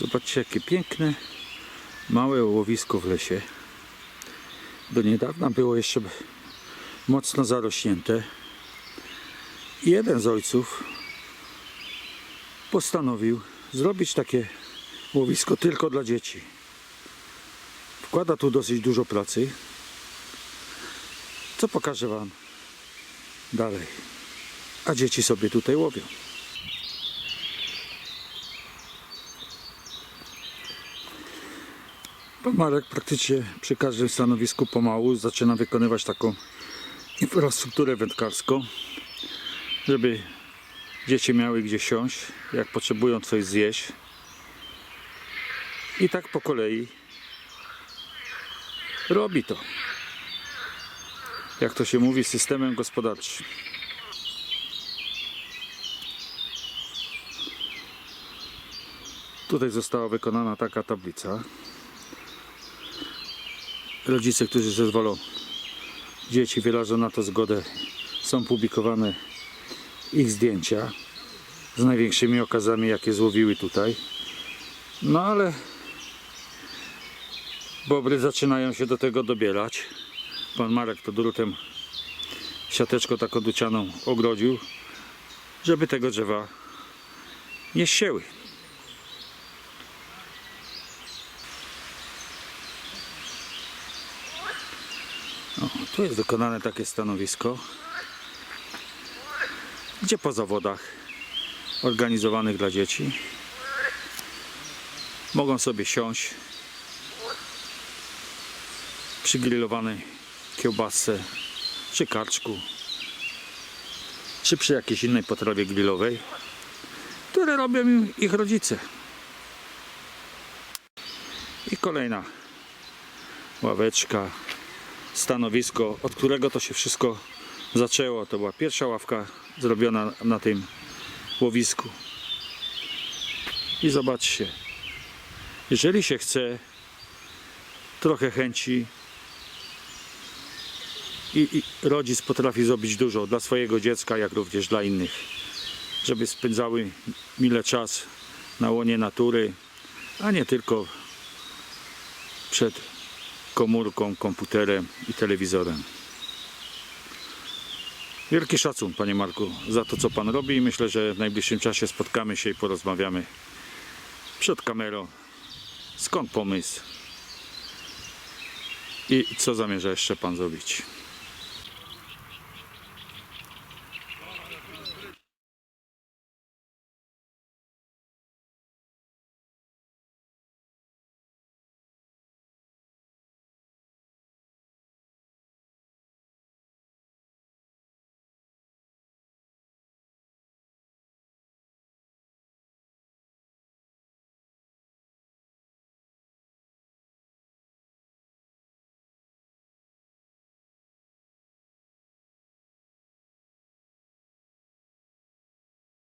Zobaczcie jakie piękne, małe łowisko w lesie. Do niedawna było jeszcze mocno zarośnięte. I jeden z ojców postanowił zrobić takie łowisko tylko dla dzieci. Wkłada tu dosyć dużo pracy, co pokażę Wam dalej. A dzieci sobie tutaj łowią. Pan Marek praktycznie przy każdym stanowisku pomału zaczyna wykonywać taką infrastrukturę wędkarską, żeby dzieci miały gdzie siąść, jak potrzebują coś zjeść. I tak po kolei robi to. Jak to się mówi, systemem gospodarczym. Tutaj została wykonana taka tablica. Rodzice, którzy zezwolą, dzieci wyrażą na to zgodę, są publikowane ich zdjęcia z największymi okazami, jakie złowiły tutaj. No ale bobry zaczynają się do tego dobierać. Pan Marek to drutem siateczką taką ducianą ogrodził, żeby tego drzewa nie ścięły. O, tu jest wykonane takie stanowisko, gdzie po zawodach organizowanych dla dzieci mogą sobie siąść przy grillowanej kiełbasce, czy karczku, czy przy jakiejś innej potrawie grillowej, które robią im ich rodzice. I kolejna ławeczka, stanowisko, od którego to się wszystko zaczęło. To była pierwsza ławka zrobiona na tym łowisku. I zobaczcie, jeżeli się chce, trochę chęci i, i rodzic potrafi zrobić dużo dla swojego dziecka, jak również dla innych, żeby spędzały mile czas na łonie natury, a nie tylko przed komórką, komputerem i telewizorem. Wielki szacun, panie Marku, za to, co pan robi i myślę, że w najbliższym czasie spotkamy się i porozmawiamy przed kamerą. Skąd pomysł? I co zamierza jeszcze pan zrobić?